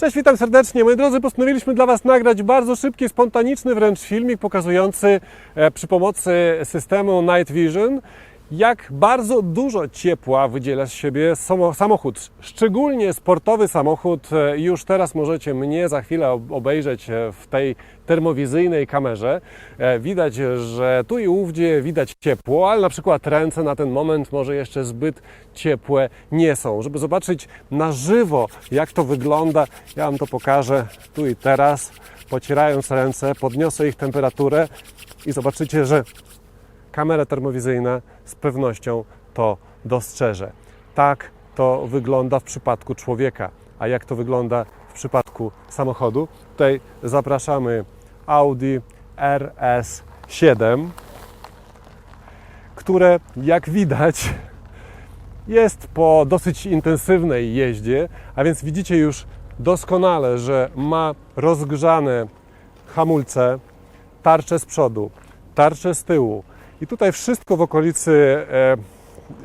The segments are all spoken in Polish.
Cześć, witam serdecznie. Moi drodzy, postanowiliśmy dla Was nagrać bardzo szybki, spontaniczny wręcz filmik pokazujący e, przy pomocy systemu Night Vision, jak bardzo dużo ciepła wydziela z siebie samo- samochód. Szczególnie sportowy samochód. E, Już teraz możecie mnie za chwilę ob- obejrzeć e, w tej termowizyjnej kamerze. E, Widać, że tu i ówdzie widać ciepło, ale na przykład ręce na ten moment może jeszcze zbyt ciepłe nie są. Żeby zobaczyć na żywo, jak to wygląda, ja Wam to pokażę tu i teraz. Pocierając ręce, podniosę ich temperaturę i zobaczycie, że kamera termowizyjna z pewnością to dostrzeże. Tak to wygląda w przypadku człowieka. A jak to wygląda w przypadku samochodu? Tutaj zapraszamy Audi RS7, które jak widać jest po dosyć intensywnej jeździe, a więc widzicie już doskonale, że ma rozgrzane hamulce, tarcze z przodu, tarcze z tyłu. I tutaj wszystko w okolicy e,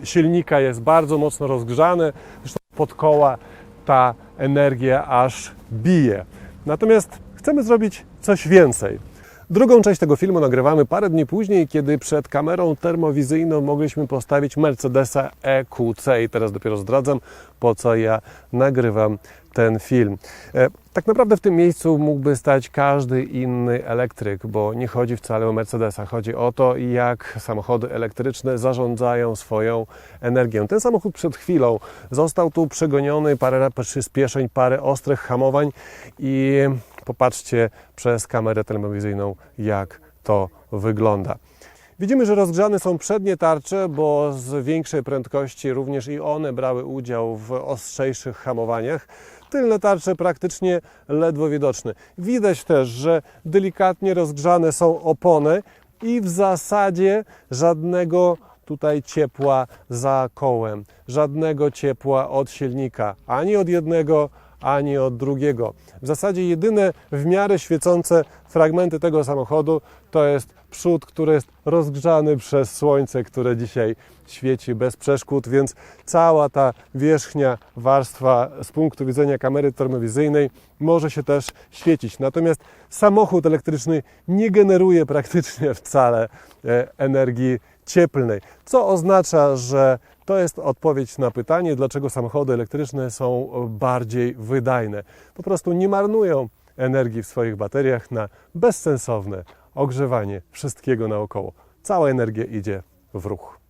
silnika jest bardzo mocno rozgrzane. Zresztą pod koła ta energia aż bije. Natomiast chcemy zrobić coś więcej. Drugą część tego filmu nagrywamy parę dni później, kiedy przed kamerą termowizyjną mogliśmy postawić Mercedesa EQC i teraz dopiero zdradzam, po co ja nagrywam ten film. E, Tak naprawdę w tym miejscu mógłby stać każdy inny elektryk, bo nie chodzi wcale o Mercedesa. Chodzi o to, jak samochody elektryczne zarządzają swoją energią. Ten samochód przed chwilą został tu przegoniony, parę przyspieszeń, parę ostrych hamowań i popatrzcie przez kamerę telewizyjną, jak to wygląda. Widzimy, że rozgrzane są przednie tarcze, bo z większej prędkości również i one brały udział w ostrzejszych hamowaniach. Tylne tarcze praktycznie ledwo widoczne. Widać też, że delikatnie rozgrzane są opony i w zasadzie żadnego tutaj ciepła za kołem, żadnego ciepła od silnika, ani od jednego, ani od drugiego. W zasadzie jedyne w miarę świecące fragmenty tego samochodu to jest przód, który jest rozgrzany przez słońce, które dzisiaj świeci bez przeszkód, więc cała ta wierzchnia warstwa z punktu widzenia kamery termowizyjnej może się też świecić. Natomiast samochód elektryczny nie generuje praktycznie wcale e, energii cieplnej, co oznacza, że to jest odpowiedź na pytanie, dlaczego samochody elektryczne są bardziej wydajne. Po prostu nie marnują energii w swoich bateriach na bezsensowne ogrzewanie wszystkiego naokoło. Cała energia idzie w ruch.